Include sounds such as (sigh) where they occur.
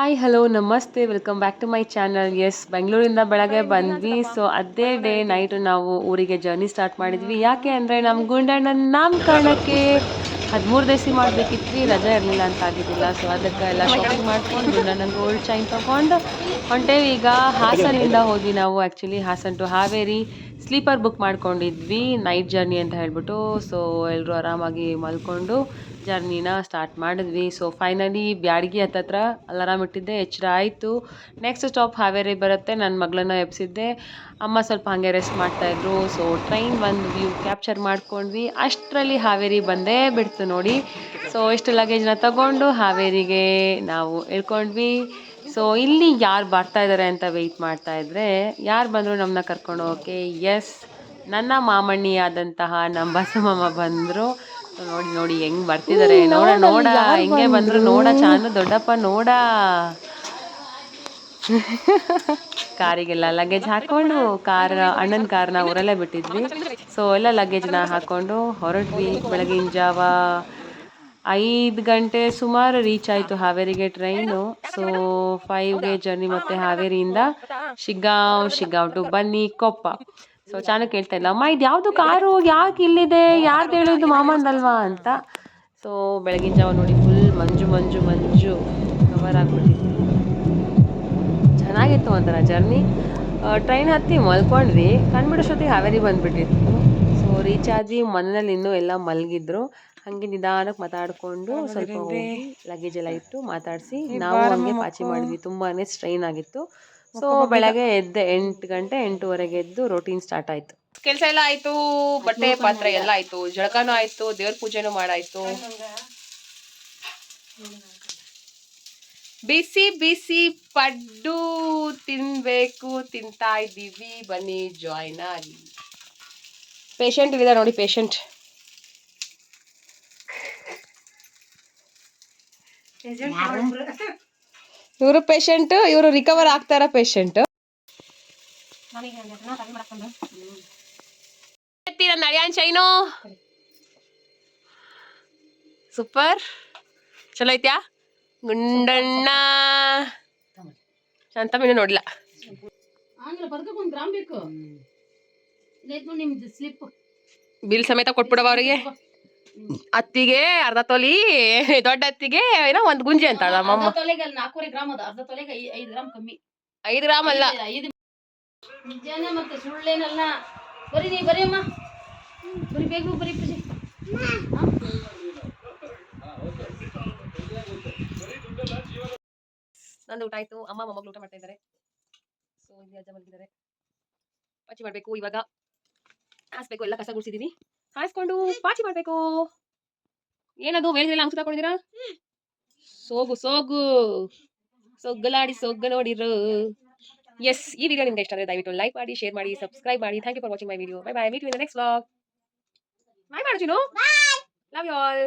Hi hello namaste welcome back to my channel S ಬೆಂಗಳೂರಿಂದ ಬೆಳಗ್ಗೆ ಬಂದ್ವಿ. ಸೊ ಅದೇ ಡೇ ನೈಟ್ ನಾವು ಊರಿಗೆ ಜರ್ನಿ ಸ್ಟಾರ್ಟ್ ಮಾಡಿದ್ವಿ. ಯಾಕೆ ಅಂದರೆ ನಮ್ಮ ಗುಂಡಣ್ಣನ ನಾಮಕರಣಕ್ಕೆ ಹದಿಮೂರು ದಿವಸ ಮಾಡಬೇಕಿತ್ತು ರಜಾ ಇರಲಿಲ್ಲ ಅಂತ ಆಗಿದ್ದಿಲ್ಲ. ಸೊ ಅದಕ್ಕೆ ಎಲ್ಲ ಶಾಪಿಂಗ್ ಮಾಡ್ಕೊಂಡು ಗುಂಡಣ್ಣನ ಗೋಲ್ಡ್ ಚೈನ್ ತೊಗೊಂಡು ಹೊಂಟೇವಿ. ಈಗ ಹಾಸನಿಂದ ಹೋಗಿ ನಾವು actually Hassan to Haveri sleeper book ಮಾಡ್ಕೊಂಡಿದ್ವಿ ನೈಟ್ ಜರ್ನಿ ಅಂತ ಹೇಳ್ಬಿಟ್ಟು. ಸೊ ಎಲ್ಲರೂ ಆರಾಮಾಗಿ ಮಲ್ಕೊಂಡು ಜರ್ನಿನ ಸ್ಟಾರ್ಟ್ ಮಾಡಿದ್ವಿ. ಸೊ ಫೈನಲಿ ಬ್ಯಾಡಗಿ ಹತ್ತತ್ರ ಅಲಾರಾಮ್ ಇಟ್ಟಿದ್ದೆ. ಎಚ್ಚರ ಆಯಿತು. ನೆಕ್ಸ್ಟ್ ಸ್ಟಾಪ್ ಹಾವೇರಿ ಬರುತ್ತೆ. ನನ್ನ ಮಗಳನ್ನ ಎಬ್ಸಿದ್ದೆ. ಅಮ್ಮ ಸ್ವಲ್ಪ ಹಾಗೆ ರೆಸ್ಟ್ ಮಾಡ್ತಾಯಿದ್ರು ಸೊ ಟ್ರೈನ್ ಒಂದು ವ್ಯೂ ಕ್ಯಾಪ್ಚರ್ ಮಾಡ್ಕೊಂಡ್ವಿ. ಅಷ್ಟರಲ್ಲಿ ಹಾವೇರಿ ಬಂದೇ ಬಿಡ್ತು ನೋಡಿ. ಸೊ ಇಷ್ಟು ಲಗೇಜ್ನ ತಗೊಂಡು ಹಾವೇರಿಗೆ ನಾವು ಇಳ್ಕೊಂಡ್ವಿ. ಸೊ ಇಲ್ಲಿ ಯಾರು ಬರ್ತಾ ಇದ್ದಾರೆ ಅಂತ ವೆಯ್ಟ್ ಮಾಡ್ತಾ ಇದ್ರೆ, ಯಾರು ಬಂದರು ನಮ್ಮನ್ನ ಕರ್ಕೊಂಡು ಹೋಗೋಕೆ ಎಸ್ ನನ್ನ ಮಾಮಣ್ಣಿ ಆದಂತಹ ನಮ್ಮ ಬಸಮಮ್ಮ ಬಂದರು. ನೋಡಿ ನೋಡಿ ಹೆಂಗ್ ಬರ್ತಿದ್ದಾರೆ ನೋಡ ನೋಡ ಹೆಂಗೆ ಬಂದ್ರು? ನೋಡ ಚಾನು ದೊಡ್ಡಪ್ಪ ನೋಡ. ಕಾರಿಗೆಲ್ಲ ಲಗೇಜ್ ಹಾಕೊಂಡು ಕಾರ್ ಅಣ್ಣನ ಕಾರ್ನ ಊರಲ್ಲೇ ಬಿಟ್ಟಿದ್ವಿ. ಸೊ ಎಲ್ಲ ಲಗೇಜ್ನ ಹಾಕೊಂಡು ಹೊರಟ್ವಿ. ಬೆಳಗಿನ ಜಾವ ಐದು ಗಂಟೆ ಸುಮಾರು ರೀಚ್ ಆಯಿತು ಹಾವೇರಿಗೆ ಟ್ರೈನು ಸೊ ಫೈವ್ಗೆ ಜರ್ನಿ ಮತ್ತೆ ಹಾವೇರಿಯಿಂದ ಶಿಗ್ಗಾಂವ್ ಶಿಗ್ಗಾಂವ್ ಟು ಬನ್ನಿ ಕೊಪ್ಪ. ಸೊ ಚಾನು ಕೇಳ್ತಾ ಇಲ್ಲ. ಅಮ್ಮ ಇದು ಯಾವುದು ಕಾರು? ಯಾಕೆ? ಇಲ್ಲಿದೆ? ಯಾರ್ದು ಹೇಳಿದ್ದು ಮಾಮಂದಲ್ವಾ ಅಂತ. ಸೊ ಬೆಳಗಿನ ಜಾವ ನೋಡಿ ಫುಲ್ ಮಂಜು ಮಂಜು ಮಂಜು ಕವರ್ ಆಗ್ಬಿಟ್ಟಿತ್ತು ಚೆನ್ನಾಗಿತ್ತು ಒಂಥರ ಜರ್ನಿ ಟ್ರೈನ್ ಹತ್ತಿ ಮಲ್ಕೊಂಡ್ವಿ. ಕಣ್ಬಿಡೋಷ್ಟೊತ್ತಿಗೆ ಹಾವೇರಿ ಬಂದ್ಬಿಟ್ಟಿತ್ತು. ಸೊ ರೀಚ್ ಆದ್ವಿ ಮನೇಲಿ ಇನ್ನೂ ಎಲ್ಲ ಮಲಗಿದ್ರು. ಹಂಗೆ ನಿಧಾನಕ್ಕೆ ಮಾತಾಡ್ಕೊಂಡು ಸ್ವಲ್ಪ ಲಗೇಜ್ ಎಲ್ಲ ಇಟ್ಟು ಮಾತಾಡಿಸಿ ನಾವು ಹಂಗೆ ಪಾಚಿ ಮಾಡಿದ್ವಿ. ತುಂಬಾ ಸ್ಟ್ರೈನ್ ಆಗಿತ್ತು. ಸೊ ಬೆಳಗ್ಗೆ ಎದ್ದೆ ಎಂಟು ಗಂಟೆ ಎಂಟೂವರೆಗೆ ಎದ್ದು ರೊಟೀನ್ ಸ್ಟಾರ್ಟ್ ಆಯ್ತು. ಕೆಲಸ ಎಲ್ಲ ಆಯ್ತು ಬಟ್ಟೆ ಪಾತ್ರೆ ಎಲ್ಲ ಆಯ್ತು ಜಳಕನೂ ಆಯ್ತು ದೇವ್ರ ಪೂಜೆನೂ ಮಾಡಾಯ್ತು. ಬಿಸಿ ಬಿಸಿ ಪಡ್ಡು ತಿನ್ಬೇಕು ತಿಂತಾ ಇದ್ದೀವಿ. ಬನ್ನಿ ಜಾಯ್ನ್ ಆಗಿ. ಪೇಷಂಟ್ ಇದೆ ನೋಡಿ ಪೇಷಂಟ್ ಇವರು ಪೇಷಂಟ್ ಇವರು ರಿಕವರ್ ಆಗ್ತಾರ ಪೇಷಂಟ್ ನಡಿಯಾನ್ ಶೈನು ಸೂಪರ್. ಚಲೋ ಐತ್ಯಾ? ಗುಂಡಣ್ಣ. ಶಾಂತ ನಿಮ್ದು ಸ್ಲಿಪ್ ಬಿಲ್ ಸಮೇತ ಕೊಟ್ಬಿಡವ ಅವರಿಗೆ. ಅತ್ತಿಗೆ ಅರ್ಧ ತೊಲಿ (laughs) ದೊಡ್ಡ ಅತ್ತಿಗೆ ಏನೋ ಒಂದ್ ಗುಂಜಿ ಅಂತ ನಮ್ಮಮ್ಮ. ತೊಲೆಗೆ ಅಲ್ಲಿ ನಾಲ್ಕೂವರೆ ಗ್ರಾಮ್ ಅದ. ಅರ್ಧ ತೊಲೆಗೆ ಐದು ಗ್ರಾಮ್ ಕಮ್ಮಿ. ಐದು ಗ್ರಾಮ್ ಅಲ್ಲ. ಐದು ನಿಜಾನ ಮತ್ತೆ ಸುಳ್ಳೇನಲ್ಲ. ಬರೀ ನೀ ಬರೀ ಅಮ್ಮ. ಬರೀ ಬೇಗ ಬರೀ ಪೂಜೆ? ನಂದು ಊಟ ಆಯ್ತು. ಅಮ್ಮ ಮೊಮ್ಮಗಳು ಊಟ ಮಾಡ್ತಾ ಇದ್ದಾರೆ. ಸೊ ಅಜ್ಜ ಮಲಗಿದ್ದಾರೆ. ಪಚ್ಚಿ ಮಾಡ್ಬೇಕು ಇವಾಗ. ಹಾಸ್ಬೇಕು ಎಲ್ಲ ಕಸ ಗುಡಿಸಿದೀನಿ. ಹಾಸ್ಕೊಂಡು ಪಾಚಿ ಮಾಡ್ಬೇಕು. ಏನದು ಮೇಲ್ಗೆಲ್ಲ ಅಂಶ ತಗೊಂಡಿದ್ದೀರಾ? ಸೋಗು ಸೋಗು. ಸೊಗ್ಗಲಾಡಿ ಸೊಗ್ಗ ನೋಡಿರು. ಎಸ್ ಈ ವಿಡಿಯೋ ನಿಮ್ಗೆ ಇಷ್ಟ ಅಂದ್ರೆ ದಯವಿಟ್ಟು ಲೈಕ್ ಮಾಡಿ ಶೇರ್ ಮಾಡಿ ಸಬ್ಸ್ಕ್ರೈಬ್ ಮಾಡಿ. Thank you for watching my video bye bye meet you in the next vlog bye ಮಾಡ್ತೀನೋ bye love you all